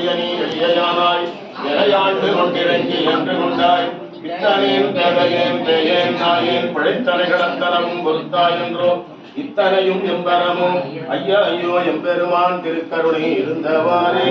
அடியணி எளியானாய் இறையாண்டு கொண்டிறங்கி என்று கொண்டாய் இத்தனையும் தேவையேன் தேயேன் நாயேன் பிழைத்தனை கடத்தனமும் பொறுத்தாய் என்றோ இத்தனையும் எம்பரமும் ஐயா ஐயோ எம்பெருமான் திருக்கருணை இருந்தவாறே.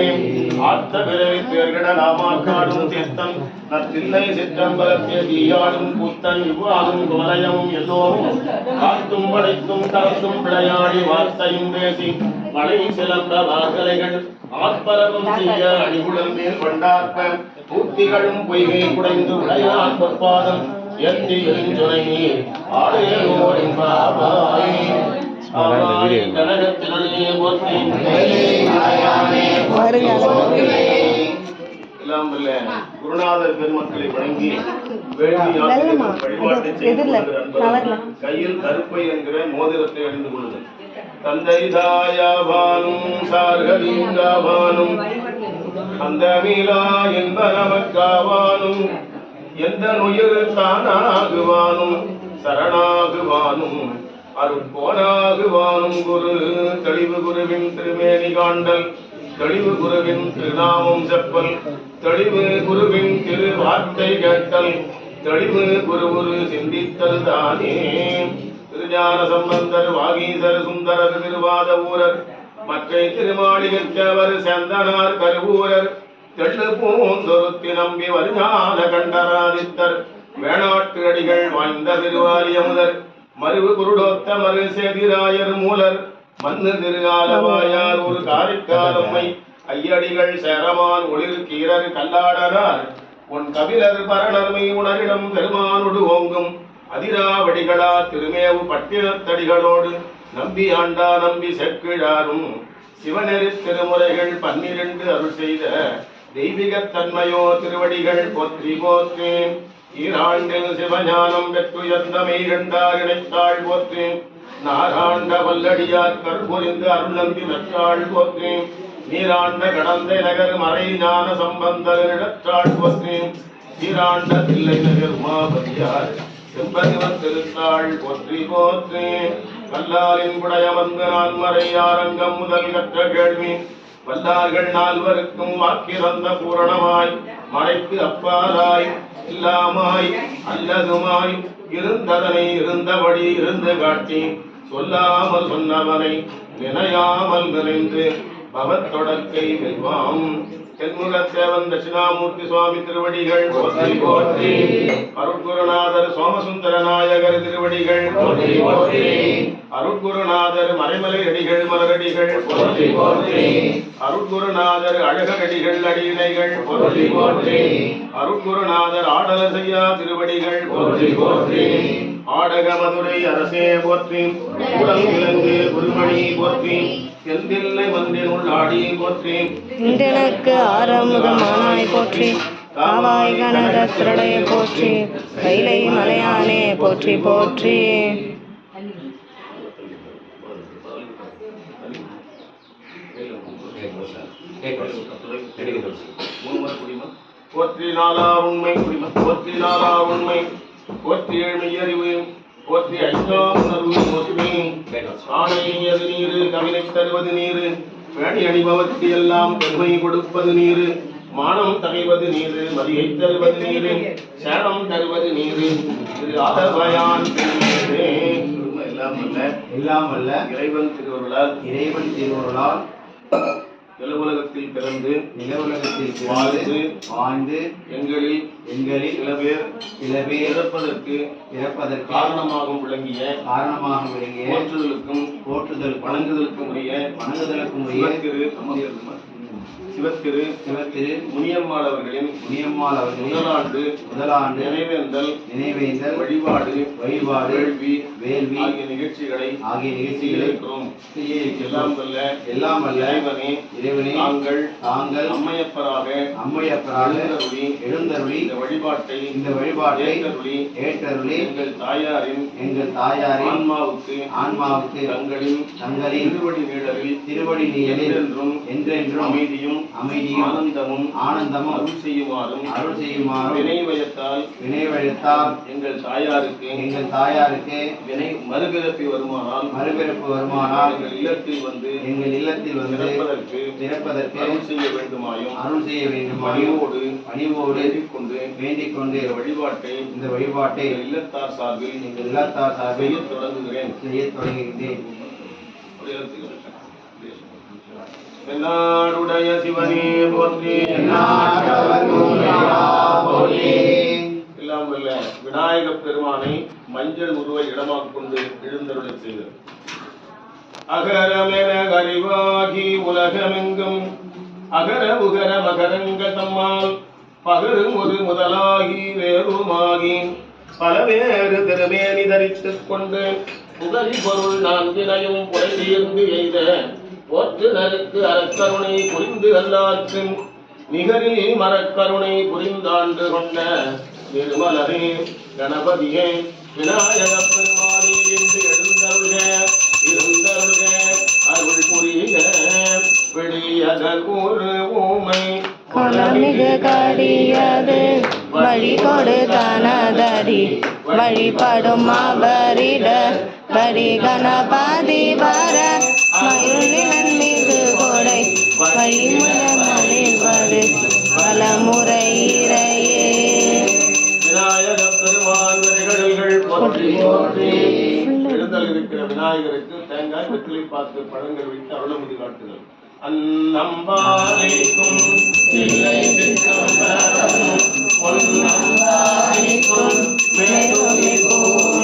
ஆத்த பிறவி பேர்கிட நாமாக்காடும் தீர்த்தம் நத்தில்லை சிற்றம்பலத்திய தீயாடும் கூத்தன் இவ்வாறும் குமரயமும் எல்லோரும் காத்தும் படைத்தும் கலந்தும் விளையாடி வார்த்தையும் பேசி மலை சிலந்த வார்கலைகள் ஆத்பரவம் செய்ய அடிகுடல் மேல் கொண்டார்ப்ப பூத்திகளும் பொய்கை குடைந்து விளையான் பொற்பாதம். எத்தி எரிஞ்சுனை நீர் பாபாய் ஆவாய் எல்லாம் வல்ல குருநாதர் பெருமக்களை வணங்கி வேண்டி வழிபாட்டை செய்து கையில் கருப்பை என்கிற மோதிரத்தை அணிந்து கொள்ளுங்கள் தந்தை தாயாபானும் சார்கலிங்காபானும் அந்த மீளா என்ப நமக்காவானும் எந்த உயிர் தானாகுவானும் சரணாகுவானும் அருட்போனாகுவானும் குரு. தெளிவு குருவின் திருமேனி காண்டல் தெளிவு குருவின் திருநாமம் செப்பல் தெளிவு குருவின் திரு வார்த்தை கேட்டல் தெளிவு குரு குரு சிந்தித்தல் தானே. திருஞான சம்பந்தர் வாகீசர் சுந்தரர் திருவாத ஊரர் மற்றை திருமாளிகத்தவர் செந்தனார் கருவூரர் தெள்ளு பூந்தொருத்தி நம்பி வருஞான கண்டராதித்தர். வேணாட்டு அடிகள் வாய்ந்த திருவாலியமுதர் மருவு குருடோத்த மறு சேதிராயர் மூலர். மண்ணு திரு ஆலவாயார் ஒரு காரிக்காலம்மை ஐயடிகள் சேரமான் ஒளிர் கீரர் கல்லாடனார் உன் கபிலர் பரணர்மை உணரிடம் பெருமானொடு ஓங்கும். அதிராவடிகளா திருமேவு பட்டினத்தடிகளோடு. நம்பி ஆண்டா நம்பி செக்கிழாரும் சிவநெறி திருமுறைகள் பன்னிரண்டு அருள் செய்த தெய்வீக தன்மையோ திருவடிகள் போற்றி போற்றி. ஈராண்டில் சிவஞானம் பெற்றுயர்ந்தமை கண்டார் இணைத்தாள் போற்றி. நாராண்ட வல்லடியார் கற்புரிந்து அருள் நம்பி நற்றாள் போற்றி. நீராண்ட கடந்த நகர் மறை ஞான சம்பந்தரிடற்றாள் போற்றி. சீராண்ட தில்லை நகர் உமாபதியார் செம்பதிவர் திருத்தாள் போற்றி போற்றி. கல்லாரின் புடையமர்ந்து நான் மறை ஆரங்கம் முதல் கற்ற கேள்வி. வல்லார்கள் நால்வருக்கும் வாக்கிறந்த பூரணமாய் மறைக்கு அப்பாலாய் இல்லாமாய் அல்லதுமாய் இருந்ததனை இருந்தபடி இருந்து காட்டி சொல்லாமல் சொன்னவனை நினையாமல் நிறைந்து பவத்தொடர்க்கை வெல்வாம். தென்முகத்தேவன் தட்சிணாமூர்த்தி சுவாமி திருவடிகள் போற்றி. அருட்குருநாதர் சோமசுந்தர நாயகர் திருவடிகள். போற்றி அருட்குருநாதர் மறைமலை அடிகள் மலரடிகள். போற்றி போற்றி. அருட்குருநாதர் அழகடிகள் அடியினைகள் போற்றி போற்றி. அருட்குருநாதர் திருவடிகள். போற்றி போற்றி. ஆடக மதுரை அரசே போற்றி. விலங்கு குருமணி போற்றி. இன்றெனக்கு ஆரமுதமானாய் போற்றி. காவாய் கனக திரடைய போற்றி. கைலை மலையானே போற்றி போற்றி. போற்றி நாளா உண்மை போற்றி நாளா உண்மை. போற்றி ஏழ்மை அறிவு போற்றி ஐந்தாம் உணர்வு போற்றி ஆணை அது நீரு கவினை தருவது நீரு. வேணி அணிபவர்க்கு எல்லாம் பெருமை கொடுப்பது நீரு. மானம் தகைவது நீரு மதியை தருவது நீரு. சேனம் தருவது நீரு. திரு ஆதவயான் திருநீரே. எல்லாம் அல்ல இறைவன் திருவருளால் இறைவன் திருவருளால் நிலவுலகத்தில் பிறந்து நிலவுலகத்தில் வாழ்ந்து வாழ்ந்து எங்களில் எங்களில் சில பேர் சில பேர் இறப்பதற்கு இறப்பதற்கு காரணமாகவும் விளங்கிய காரணமாக விளங்கிய போற்றுதலுக்கும் போற்றுதல் வணங்குதலுக்கும் உரிய வணங்குதலுக்கும் உரிய சிவத்திரு சிவத்திரு முனியம்மாள் அவர்களின் முனியம்மாள் அவர்களின் முதலாண்டு முதலாண்டு நினைவேந்தல் நினைவேந்தல் வழிபாடு வழிபாடு வேள்வி வேள்வி ஆகிய நிகழ்ச்சிகளை ஆகிய நிகழ்ச்சிகளை எல்லாம். வல்ல எல்லாம் வல்ல இறைவனே இறைவனே தாங்கள் தாங்கள் அம்மையப்பராக அம்மையப்பராக எழுந்தருளி எழுந்தருளி இந்த வழிபாட்டை இந்த வழிபாட்டை ஏற்றருளி ஏற்றருளி எங்கள் தாயாரின் எங்கள் தாயாரின் ஆன்மாவுக்கு ஆன்மாவுக்கு தங்களின் தங்களின் திருவடி நீடலில் திருவடி நீயலில் என்றென்றும் என்றென்றும் அமைதியும் அமைதியும் ஆனந்தமும் ஆனந்தமும் அருள் செய்யுமாறும் அருள் செய்யுமாறும் வினைவயத்தால் வினைவழித்தால் எங்கள் தாயாருக்கு எங்கள் தாயாருக்கு வினை மறுபிறப்பி வருமானால் மறுபிறப்பு வருமானால் எங்கள் இல்லத்தில் வந்து எங்கள் இல்லத்தில் வந்து பிறப்பதற்கு பிறப்பதற்கு அருள் செய்ய வேண்டுமாயும் அருள் செய்ய வேண்டுமாயும் பணிவோடு பணிவோடு கொண்டு வேண்டிக் கொண்டு வழிபாட்டை இந்த வழிபாட்டை இல்லத்தார் சார்பில் எங்கள் இல்லத்தார் சார்பில் தொடங்குகிறேன். செய்யத் தொடங்குகின்றேன் தென்னாடுடைய சிவனே போற்றி. எல்லாம் வல்ல விநாயக பெருமானை மஞ்சள் உருவை இடமாக கொண்டு எழுந்தருளை செய்தது. அகரமென அறிவாகி உலகமெங்கும் அகர உகர மகரங்க தம்மால் பகரும் ஒரு முதலாகி வேறுமாகி பலவேறு திருமேனி தரித்துக் கொண்டு புகழி பொருள் நான்கினையும் புரைதீர்ந்து எய்த போற்றுனருக்கு அறக்கருணை புரிந்து அல்லார்க்கு நிகரில் மரக்கருணை புரிந்தாண்டு கொண்ட திருமலரே கணபதியே விநாயக பெருமானே என்று எழுந்தருக இருந்தருக அருள் புரிய வெளியதன் ஒரு ஊமை. குணமிகு கரியது வழி கொடுத்தனதடி வழிபடும் அவரிட வரி கணபதி வர மயுநிலன் மிகு கொடை வழிமுறைகளில் வரு பலமுறை இறையே இருக்கிற விநாயகருக்கு தேங்காய் வெற்றிலை பார்த்து பழங்கள் வைத்து அருளமுதி காட்டுதல் அந்நம்பாலைக்கும் பொன்னம்பாலைக்கும் மேலும்